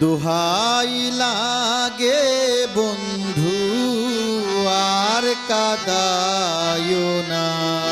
দোহাই লাগে বন্ধু আর কাদায় না।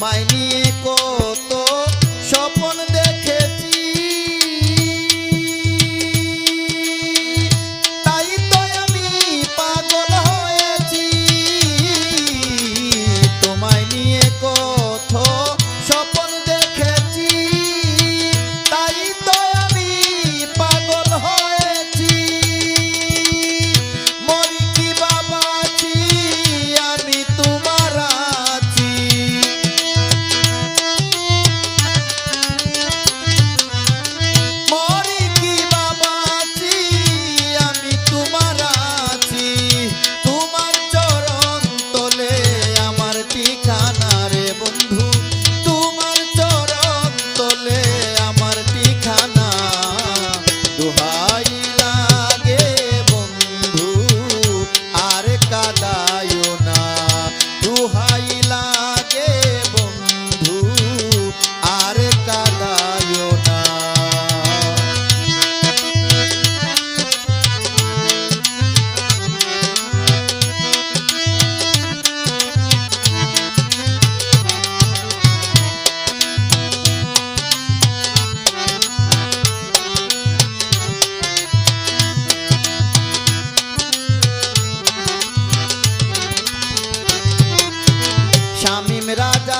my knees. ती রাজা